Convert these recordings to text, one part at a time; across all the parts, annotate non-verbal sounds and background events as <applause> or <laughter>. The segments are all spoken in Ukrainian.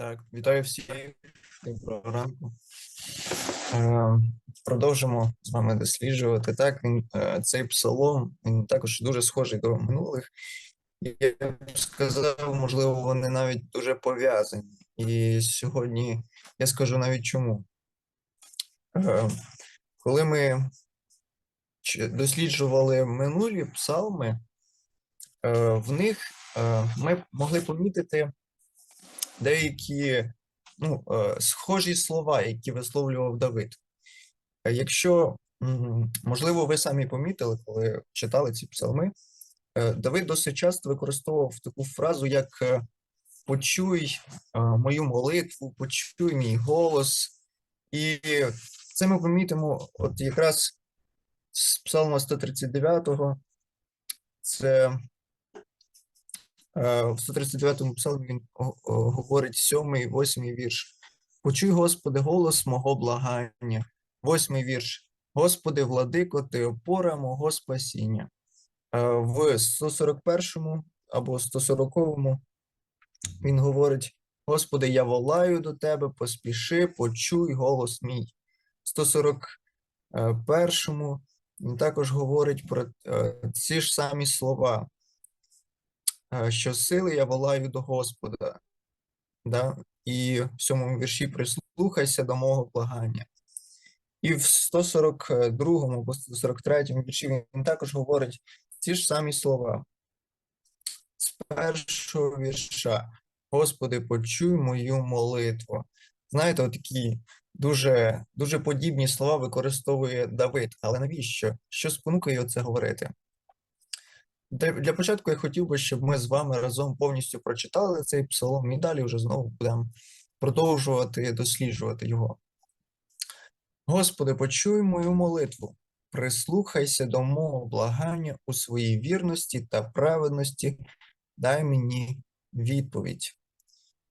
Так, вітаю всіх. Доброго ранку. Е, Продовжимо з вами досліджувати. Так, він, е, цей псалом він також дуже схожий до минулих. Я б сказав, можливо, вони навіть дуже пов'язані. І сьогодні я скажу навіть чому. Е, Коли ми досліджували минулі псалми, е, в них е, ми могли помітити деякі ну, е, схожі слова, які висловлював Давид. Е, Якщо, можливо, ви самі помітили, коли читали ці псалми, е, Давид досить часто використовував таку фразу, як почуй мою молитву, почуй мій голос. І це ми помітимо от якраз з Псалма 139, це В 139-му псалмі він говорить сьомий, восьмий вірш. Почуй, Господи, голос мого благання. Восьмий вірш. Господи, владико, ти опора мого спасіння. Е, В 141-му або 140-му він говорить: Господи, я волаю до Тебе, поспіши, почуй голос мій. В 141-му він також говорить про е, ці ж самі слова е, що сили я волаю до Господа. Да? І в сьомому вірші прислухайся до мого благання. І в 142 або 143 вірші він також говорить ті ж самі слова. З першого вірша Господи, почуй мою молитву. Знаєте, такі дуже, дуже подібні слова використовує Давид. Але навіщо? Що спонукає це говорити? Для, початку я хотів би, щоб ми з вами разом повністю прочитали цей псалом і далі вже знову будемо продовжувати досліджувати його. Господи, почуй мою молитву, прислухайся до мого благання у своїй вірності та праведності, дай мені відповідь.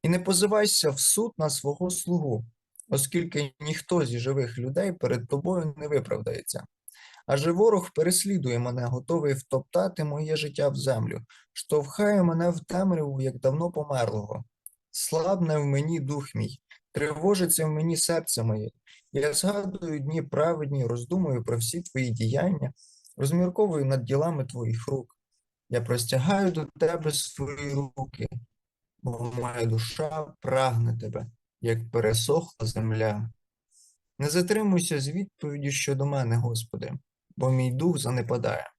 І не позивайся в суд на свого слугу, оскільки ніхто зі живих людей перед тобою не виправдається. Адже ворог переслідує мене, готовий втоптати моє життя в землю, штовхає мене в темряву, як давно померлого. Слабне в мені дух мій, тривожиться в мені серце моє. Я згадую дні праведні, роздумую про всі твої діяння, розмірковую над ділами твоїх рук. Я простягаю до тебе свої руки, бо моя душа прагне тебе, як пересохла земля. Не затримуйся з відповіддю щодо мене, Господи, бо мій дух занепадає.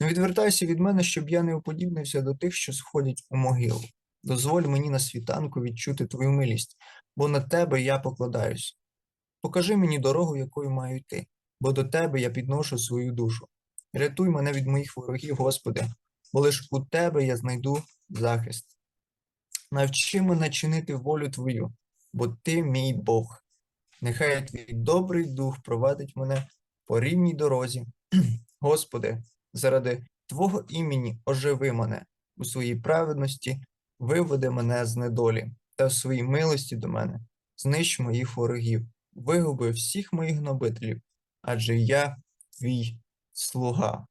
Не відвертайся від мене, щоб я не уподібнився до тих, що сходять у могилу. Дозволь мені на світанку відчути твою милість, бо на тебе я покладаюсь. Покажи мені дорогу, якою маю йти, бо до тебе я підношу свою душу. Рятуй мене від моїх ворогів, Господи, бо лиш у тебе я знайду захист. Навчи мене чинити волю Твою, бо Ти мій Бог. Нехай твій добрий дух провадить мене по рівній дорозі. <clears throat> Господи, заради Твого імені оживи мене у своїй праведності, виведи мене з недолі, та в своїй милості до мене знищ моїх ворогів, вигуби всіх моїх гнобителів, адже я твій слуга.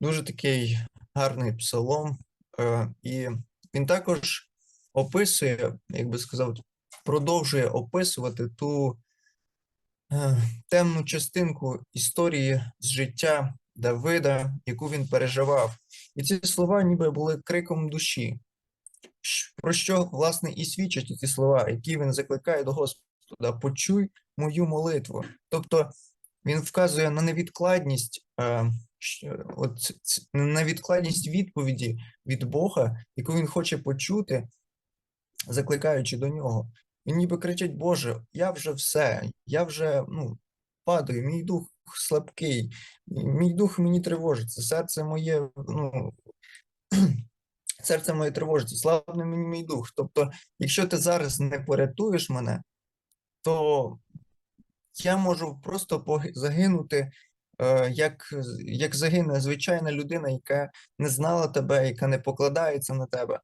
Дуже такий гарний псалом, е, і він також описує, як би сказав, продовжує описувати ту темну частинку історії з життя Давида, яку він переживав. І ці слова ніби були криком душі. Про що, власне, і свідчать ці слова, які він закликає до Господа: почуй мою молитву. Тобто він вказує на невідкладність, е, от, на невідкладність відповіді від Бога, яку він хоче почути, закликаючи до нього. Він ніби кричить: Боже, я вже все, я вже ну, падаю, мій дух слабкий, мій дух мені тривожиться, серце моє, ну, <clears throat> серце моє тривожиться, слабне мені мій дух. Тобто, якщо ти зараз не порятуєш мене, то я можу просто загинути, е, як, як загине звичайна людина, яка не знала тебе, яка не покладається на тебе.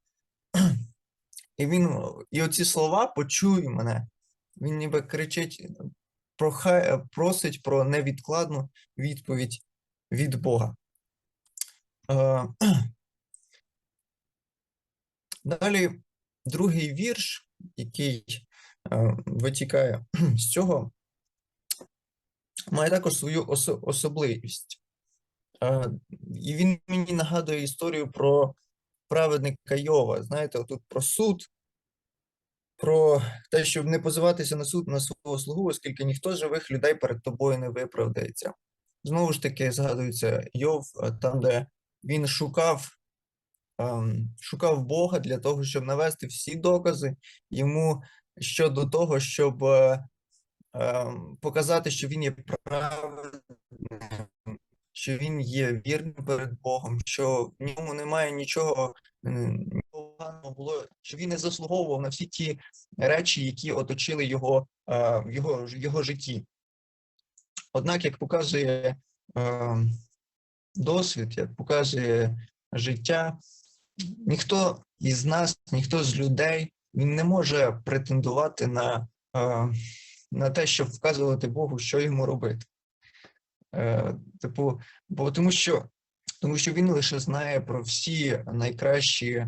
І він, і оці слова почуй мене. Він ніби кричить, прохай, просить про невідкладну відповідь від Бога. Е, <clears throat> Далі другий вірш, який е, витікає <clears throat> з цього, має також свою осо- особливість. Е, І він мені нагадує історію про праведника Йова. Знаєте, тут про суд, про те, щоб не позиватися на суд на свого слугу, оскільки ніхто живих людей перед тобою не виправдається. Знову ж таки, згадується Йов, е, там, де він шукав, ем, шукав Бога для того, щоб навести всі докази йому щодо того, щоб е, ем, показати, що він є праведним, що він є вірним перед Богом, що в ньому немає нічого поганого було, що він не заслуговував на всі ті речі, які оточили його е, в його, його житті. Однак, як показує е, досвід, як показує життя, ніхто із нас, ніхто з людей він не може претендувати на, е, на те, щоб вказувати Богу, що йому робити. Е, Типу, бо тому що, тому що він лише знає про всі найкращі,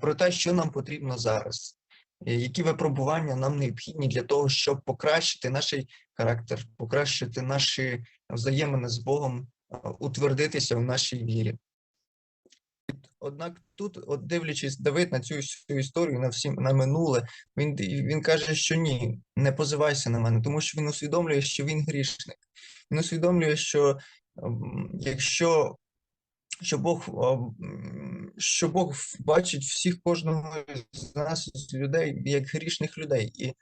про те, що нам потрібно зараз, е, які випробування нам необхідні для того, щоб покращити наш характер, покращити наші взаємини з Богом, е, утвердитися в нашій вірі. Однак тут, от дивлячись Давид на цю всю історію, на всі на минуле, він, він каже, що ні, не позивайся на мене, тому що він усвідомлює, що він грішник. Він усвідомлює, що ем, якщо що Бог, ем, що Бог бачить всіх кожного з нас, з людей, як грішних людей, і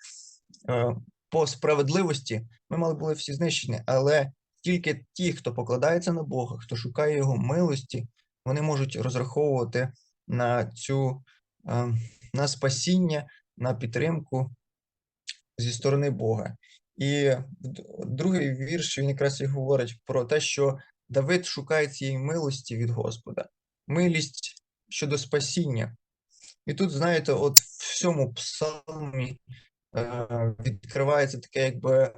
е, по справедливості ми мали були всі знищені, але тільки ті, хто покладається на Бога, хто шукає Його милості, вони можуть розраховувати на цю е, на спасіння, на підтримку зі сторони Бога. І другий вірш він якраз і говорить про те, що Давид шукає цієї милості від Господа, милість щодо спасіння. І тут, знаєте, от в цьому псалмі е, відкривається таке, якби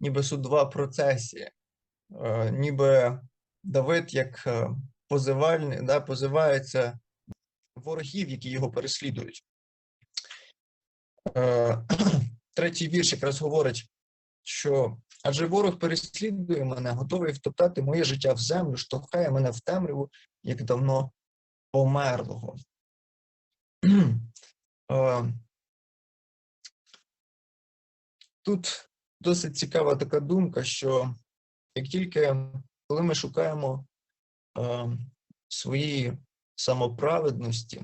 ніби судова процесія, е, ніби Давид як е, позивальний, да, позивається ворогів, які його переслідують. Е, <clears throat> Третій вірш якраз говорить, що адже ворог переслідує мене, готовий втоптати моє життя в землю, штовхає мене в темряву, як давно померлого. <clears throat> Е, Тут досить цікава така думка, що як тільки коли ми шукаємо е, своєї самоправедності,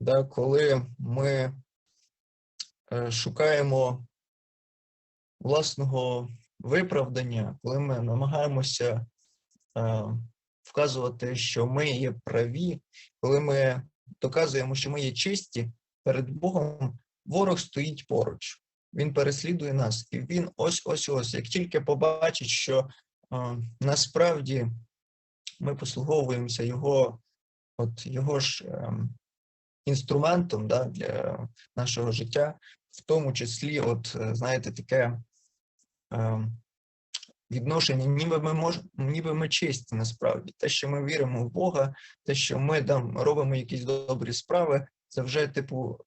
да, коли ми е, шукаємо власного виправдання, коли ми намагаємося е, вказувати, що ми є праві, коли ми доказуємо, що ми є чисті перед Богом, ворог стоїть поруч. Він переслідує нас, і він ось ось ось. Як тільки побачить, що е, насправді ми послуговуємося його, от його ж е, інструментом да, для нашого життя, в тому числі, от е, знаєте, таке е, відношення, ніби ми мож, ніби ми чисті насправді. Те, що ми віримо в Бога, те, що ми там робимо якісь добрі справи, це вже типу.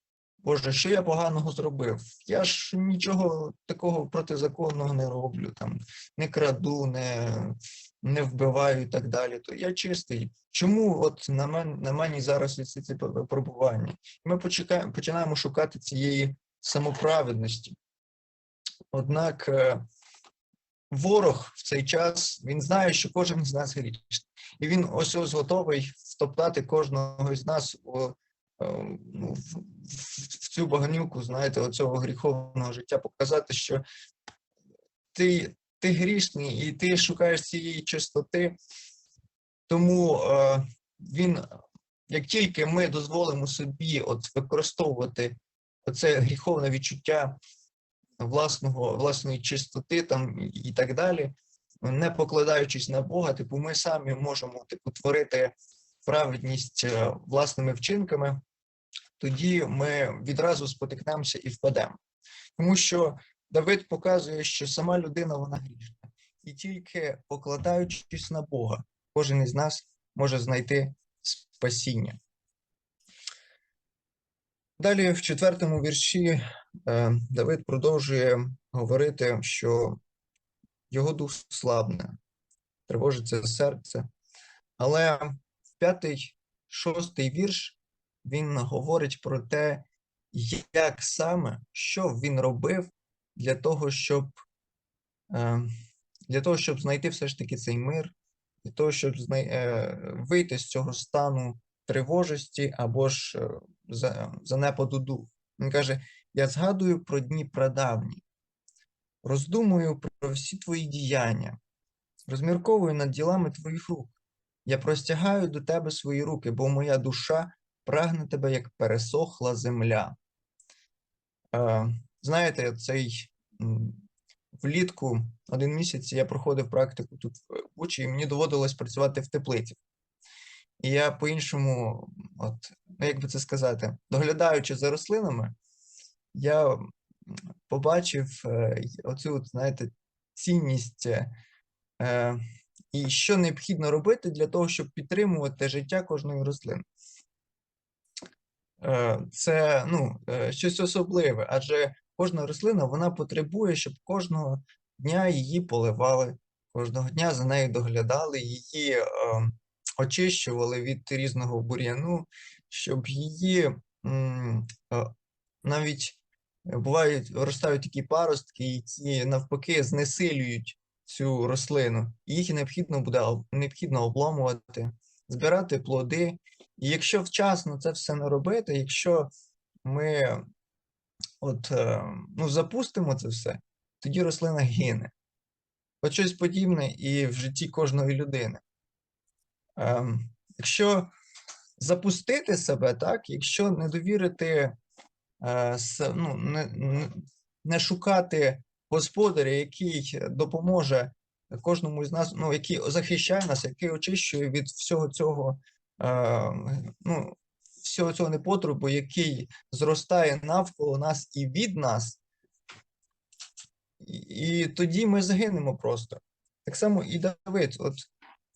Боже, що я поганого зробив? Я ж нічого такого протизаконного не роблю, там не краду, не, не вбиваю і так далі. То я чистий. Чому от на мен, на мені зараз ці ці випробування? Ми почекаємо, починаємо шукати цієї самоправедності. Однак е, ворог в цей час він знає, що кожен з нас грішний. І він ось ось готовий втоптати кожного з нас у, е, ну, в, цю баганюку, знаєте, оцього гріховного життя, показати, що ти, ти грішний і ти шукаєш цієї чистоти. Тому е, він, як тільки ми дозволимо собі от використовувати це гріховне відчуття власного, власної чистоти там і так далі, не покладаючись на Бога, типу, ми самі можемо типу, творити праведність е, власними вчинками, тоді ми відразу спотикнемося і впадемо. Тому що Давид показує, що сама людина вона грішна, і тільки покладаючись на Бога, кожен із нас може знайти спасіння. Далі в четвертому вірші е, Давид продовжує говорити, що його дух слабне, тривожиться серце. Але в п'ятий, шостий вірш він говорить про те, як саме, що він робив для того, щоб е, для того, щоб знайти все ж таки цей мир, для того, щоб е, вийти з цього стану тривожості або ж занепаду духу. Він каже: Я згадую про дні прадавні, роздумую про всі твої діяння, розмірковую над ділами твоїх рук. Я простягаю до тебе свої руки, бо моя душа прагне тебе, як пересохла земля. Е, знаєте, цей влітку один місяць я проходив практику тут в Бучі, і мені доводилось працювати в теплиці. І я по-іншому, от, ну як би це сказати, доглядаючи за рослинами, я побачив е, оцю, знаєте, цінність е, е, і що необхідно робити для того, щоб підтримувати життя кожної рослини. Е, Це ну, щось особливе, адже кожна рослина вона потребує, щоб кожного дня її поливали, кожного дня за нею доглядали, її е, очищували від різного бур'яну, щоб її е, навіть е, бувають, виростають такі паростки, які навпаки знесилюють цю рослину. Їх необхідно буде необхідно обламувати, збирати плоди. І якщо вчасно це все не робити, якщо ми от, е, ну, запустимо це все, тоді рослина гине. От щось подібне і в житті кожної людини. Ем, якщо запустити себе, так, якщо не довірити, е, ну, не, не- шукати господаря, який допоможе кожному з нас, ну, який захищає нас, який очищує від всього цього, е, ну, всього цього непотребу, який зростає навколо нас і від нас, і тоді ми загинемо просто. Так само і Давид. От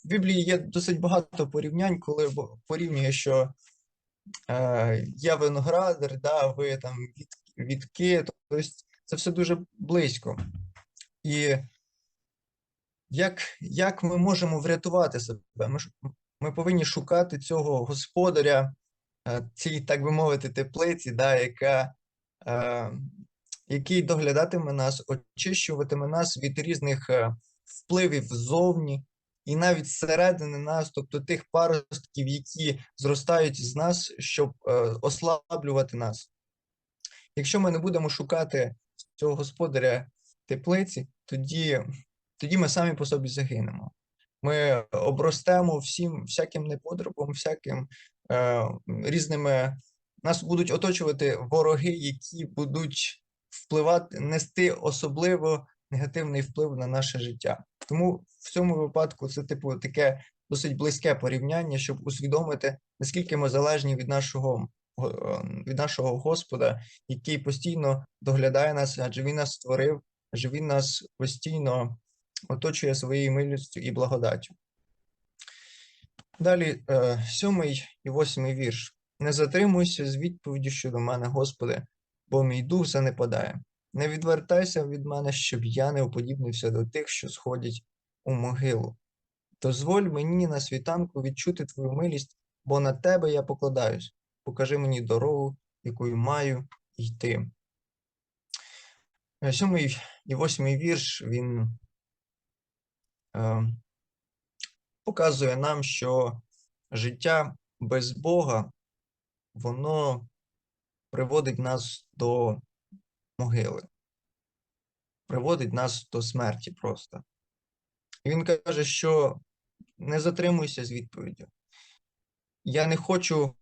в Біблії є досить багато порівнянь, коли порівнює, що е, я виноградар, да, ви там від, відки, тобто це все дуже близько. І як, як ми можемо врятувати себе? Ми, ми повинні шукати цього господаря, е, цій, так би мовити, теплиці, да, яка, е, який доглядатиме нас, очищуватиме нас від різних е, впливів ззовні і навіть зсередини нас, тобто тих паростків, які зростають з нас, щоб е, ослаблювати нас. Якщо ми не будемо шукати цього господаря теплиці, тоді, тоді ми самі по собі загинемо. Ми обростемо всім всяким непотребом, всяким е, різними. Нас будуть оточувати вороги, які будуть впливати, нести особливо негативний вплив на наше життя. Тому в цьому випадку це типу таке досить близьке порівняння, щоб усвідомити, наскільки ми залежні від нашого е, від нашого Господа, який постійно доглядає нас, адже Він нас створив, адже Він нас постійно оточує своєю милістю і благодаттю. Далі, е, сьомий і восьмий вірш. Не затримуйся з відповіддю щодо мене, Господи, бо мій дух занепадає. Не відвертайся від мене, щоб я не уподібнився до тих, що сходять у могилу. Дозволь мені на світанку відчути твою милість, бо на тебе я покладаюсь. Покажи мені дорогу, якою маю йти. Е, Сьомий і восьмий вірш він е, показує нам, що життя без Бога, воно приводить нас до могили, приводить нас до смерті просто. І він каже, що не затримуйся з відповіддю. Я не хочу,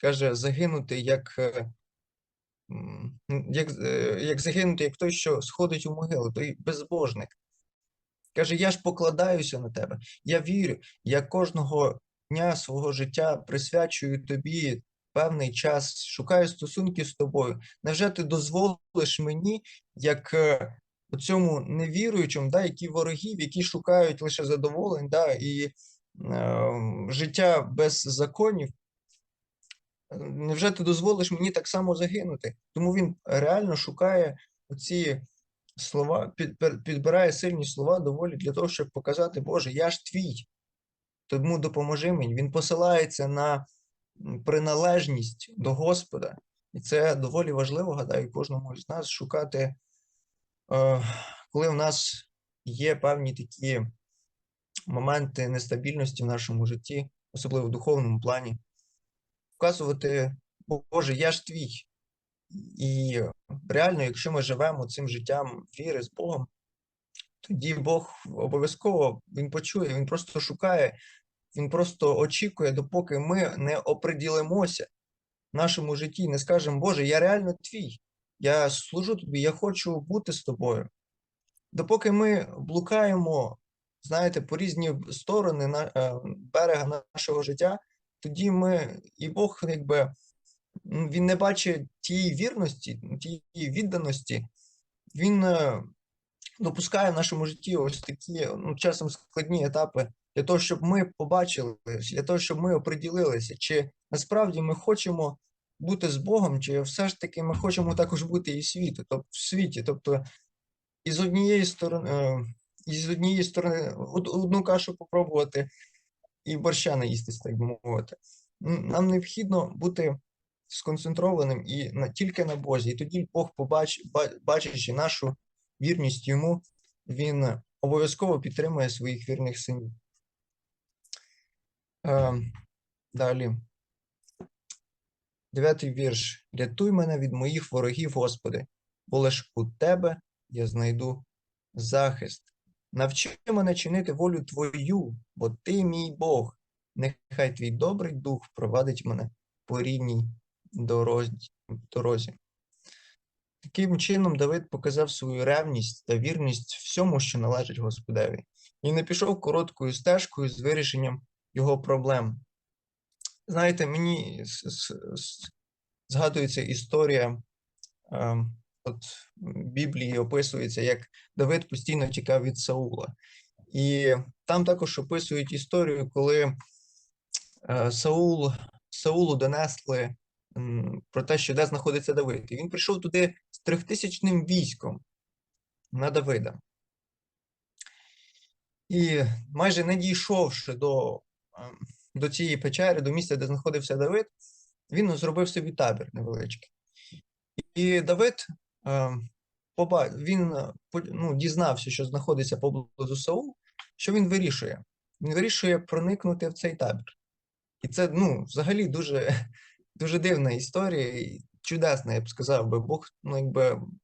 каже, загинути як, е, як, е, як загинути, як той, що сходить у могилу, той безбожник. Каже, я ж покладаюся на тебе. Я вірю, я кожного дня свого життя присвячую тобі певний час, шукаю стосунки з тобою. Невже ти дозволиш мені, як е, цьому невіруючому, да, які ворогів, які шукають лише задоволень, да, і е, життя без законів, невже ти дозволиш мені так само загинути? Тому він реально шукає оці слова, під, підбирає сильні слова доволі для того, щоб показати, Боже, я ж твій, тому допоможи мені. Він посилається на приналежність до Господа. І це доволі важливо, гадаю, кожному з нас шукати, е, коли в нас є певні такі моменти нестабільності в нашому житті, особливо в духовному плані, вказувати, Боже, я ж твій. І реально, якщо ми живемо цим життям віри з Богом, тоді Бог обов'язково він почує, він просто шукає, він просто очікує, допоки ми не оприділимося в нашому житті, не скажемо, Боже, я реально твій, я служу тобі, я хочу бути з тобою. Допоки ми блукаємо, знаєте, по різні сторони на, е, берега нашого життя, тоді ми, і Бог, якби, він не бачить тієї вірності, тієї відданості, він е, допускає в нашому житті ось такі ну, часом складні етапи для того, щоб ми побачили, для того, щоб ми оприділилися, чи насправді ми хочемо бути з Богом, чи все ж таки ми хочемо також бути і світу, тобто в світі. Тобто, і з однієї сторони, е, і з однієї сторони одну кашу попробувати і борща наїстись, так би мовити. Нам необхідно бути сконцентрованим і на, тільки на Бозі. І тоді Бог побач, бачачи нашу вірність йому, він обов'язково підтримує своїх вірних синів. Е, далі. Дев'ятий вірш. Рятуй мене від моїх ворогів, Господи, бо лиш у Тебе я знайду захист. Навчи мене чинити волю Твою, бо Ти мій Бог. Нехай Твій добрий дух провадить мене по рівній дорозі. Таким чином Давид показав свою ревність та вірність всьому, що належить Господеві, і не пішов короткою стежкою з вирішенням його проблем. Знаєте, мені згадується історія, е, от Біблії описується, як Давид постійно тікав від Саула. І там також описують історію, коли е, Саул, Саулу донесли про те, що де знаходиться Давид. І він прийшов туди з трьохтисячним військом на Давида. І майже не дійшовши до, до цієї печери, до місця, де знаходився Давид, він зробив собі табір невеличкий. І Давид він ну, дізнався, що знаходиться поблизу Саул, що він вирішує? Він вирішує проникнути в цей табір. І це ну, взагалі дуже, <laughs> дуже дивна історія, чудесна, я б сказав, би Бог ну, якби, м,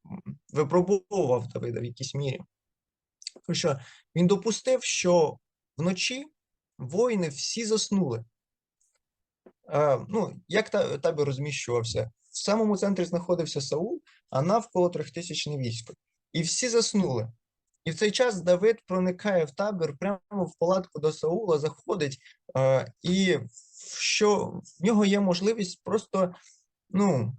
випробовував Давида в якійсь мірі. Тому що він допустив, що вночі воїни всі заснули. Е, ну, як та, табір розміщувався? В самому центрі знаходився Саул, а навколо трьохтисячне військо. І всі заснули. І в цей час Давид проникає в табір прямо в палатку до Саула, заходить, е, і що в нього є можливість просто ну,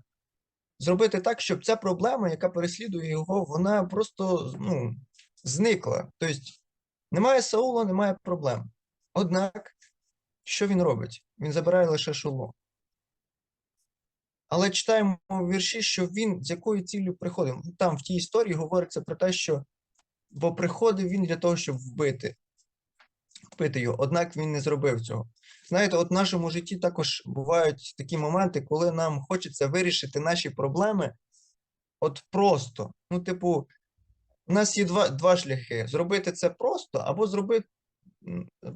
зробити так, щоб ця проблема, яка переслідує його, вона просто ну, зникла. Тобто немає Саула, немає проблем. Однак, що він робить? Він забирає лише шолом. Але читаємо вірші, що він з якою ціллю приходив. Там в тій історії говориться про те, що бо приходив він для того, щоб вбити, вбити його. Однак він не зробив цього. Знаєте, от в нашому житті також бувають такі моменти, коли нам хочеться вирішити наші проблеми от просто. Ну, типу, у нас є два, два шляхи: зробити це просто, або зробити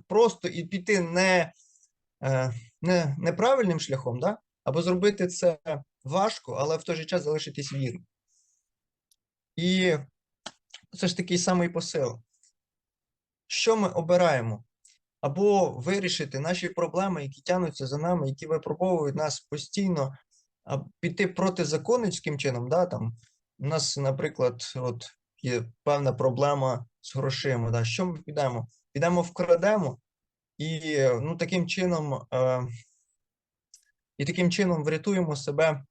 просто і піти не, е, не неправильним шляхом, да? або зробити це важко, але в той же час залишитись вірним. І це ж такий самий посил. Що ми обираємо? Або вирішити наші проблеми, які тягнуться за нами, які випробовують нас постійно, а піти протизаконницьким чином. Да, там, у нас, наприклад, от є певна проблема з грошима. Да, що ми підемо? Підемо вкрадемо, і ну, таким чином, е, і таким чином врятуємо себе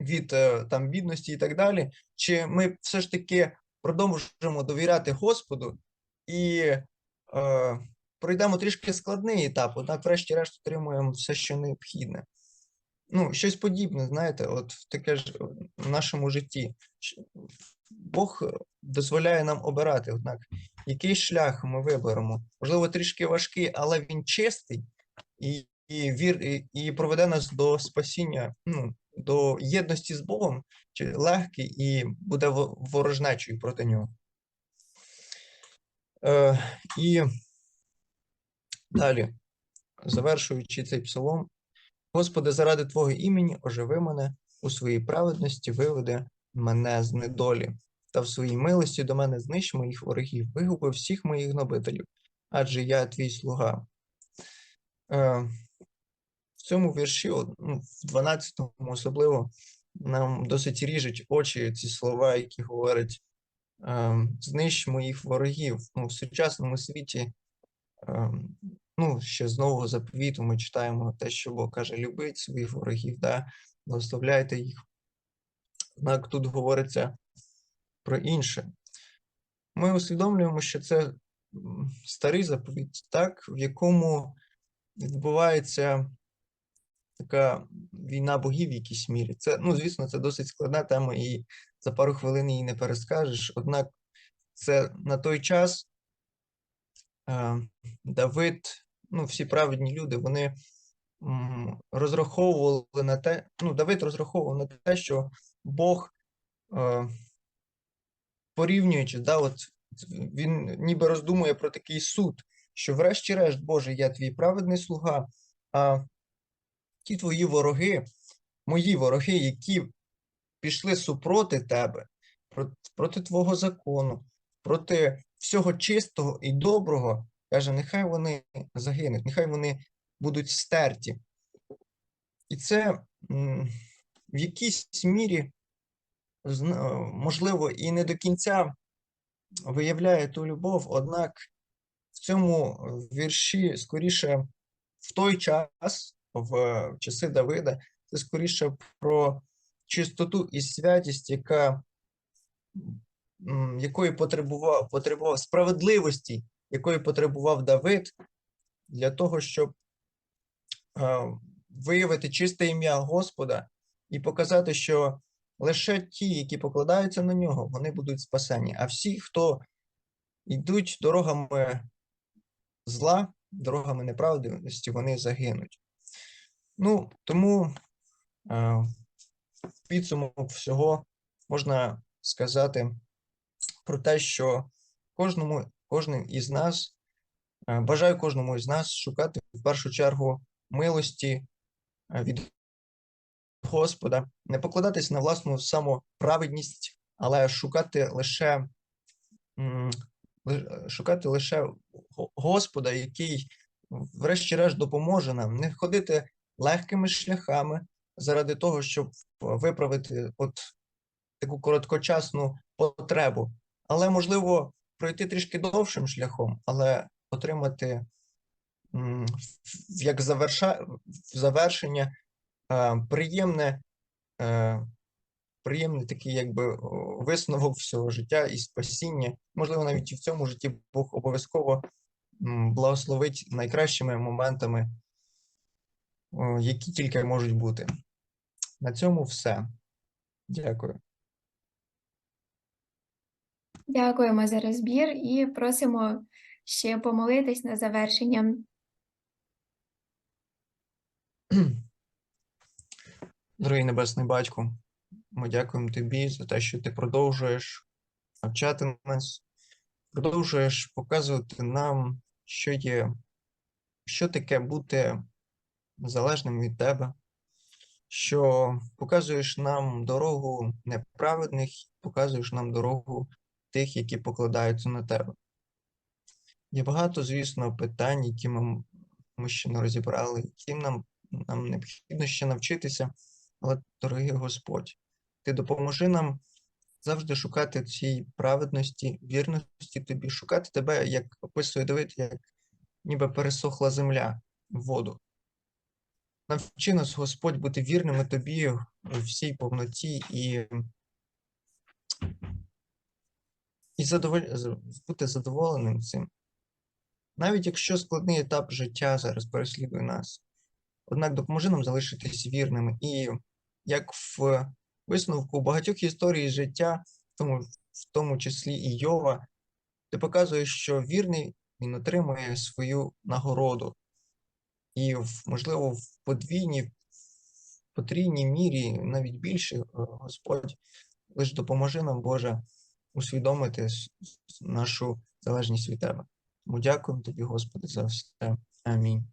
від е, там бідності і так далі. Чи ми все ж таки продовжуємо довіряти Господу і е, пройдемо трішки складний етап, однак, врешті-решт, отримуємо все, що необхідне. ну, щось подібне, знаєте, от таке ж в нашому житті. Бог дозволяє нам обирати, однак, який шлях ми виберемо. Можливо, трішки важкий, але він чистий і, і, вір, і, і проведе нас до спасіння, ну, до єдності з Богом, чи легкий і буде во- ворожнечою проти нього. Е, і далі, завершуючи цей псалом, Господи, заради Твого імені оживи мене, у своїй праведності виведи мене з недолі, та в своїй милості до мене знищ моїх ворогів, вигуби всіх моїх гнобителів, адже я твій слуга. Е, в цьому вірші, ну, в 12-му особливо, нам досить ріжуть очі ці слова, які говорять е, знищ моїх ворогів. Ну, в сучасному світі, е, ну, ще з нового заповіту ми читаємо те, що Бог каже: любить своїх ворогів, да, благословляйте їх. Однак тут говориться про інше. Ми усвідомлюємо, що це старий заповіт, так, в якому відбувається така війна богів в якійсь мірі. Це, ну, звісно, це досить складна тема, і за пару хвилин її не перескажеш. Однак це на той час е, Давид, ну, всі праведні люди, вони м, розраховували на те, ну, Давид розраховував на те, що Бог, е, порівнюючи, да, от він ніби роздумує про такий суд, що врешті-решт, Боже, я твій праведний слуга, а ті твої вороги, мої вороги, які пішли супроти тебе, проти твого закону, проти всього чистого і доброго, каже, нехай вони загинуть, нехай вони будуть стерті. І це в якійсь мірі, можливо, і не до кінця виявляє ту любов, однак в цьому вірші скоріше в той час, в часи Давида, це скоріше про чистоту і святість, яка, якої потребував, потребував справедливості, якої потребував Давид для того, щоб е, виявити чисте ім'я Господа і показати, що лише ті, які покладаються на нього, вони будуть спасені. А всі, хто йдуть дорогами зла, дорогами неправдивості, вони загинуть. Ну, тому е, підсумок всього можна сказати про те, що кожному, кожним із нас, е, бажаю кожному із нас шукати в першу чергу милості е, від Господа, не покладатись на власну самоправедність, але шукати лише ли- шукати лише Господа, який, врешті-решт, допоможе нам. Не ходити легкими шляхами заради того, щоб виправити от таку короткочасну потребу, але можливо пройти трішки довшим шляхом, але отримати як заверша... завершення приємне, е, приємний такий якби висновок всього життя і спасіння. Можливо, навіть і в цьому житті Бог обов'язково благословить найкращими моментами, які тільки можуть бути. На цьому все. Дякую. Дякуємо за розбір і просимо ще помолитись на завершення. <clears throat> Дорогий Небесний Батько, ми дякуємо Тобі за те, що ти продовжуєш навчати нас, продовжуєш показувати нам, що є, що таке бути залежним від Тебе, що показуєш нам дорогу неправедних, показуєш нам дорогу тих, які покладаються на Тебе. Є багато, звісно, питань, які ми, ми ще не розібрали, яким нам, нам необхідно ще навчитися. Але, дорогий Господь, Ти допоможи нам завжди шукати цій праведності, вірності Тобі, шукати Тебе, як описує Давид, як ніби пересохла земля в воду. Навчи нас, Господь, бути вірними Тобі у всій повноті і, і задоволь... бути задоволеним цим. Навіть якщо складний етап життя зараз переслідує нас, Однак допоможи нам залишитись вірними. І як в висновку багатьох історій життя, в тому, в тому числі і Йова, ти показуєш, що вірний він отримує свою нагороду. І, можливо, в подвійній, потрійній мірі, навіть більше, е, Господь, лише допоможи нам, Боже, усвідомити нашу залежність від Тебе. Тому дякуємо Тобі, Господи, за все. Амінь.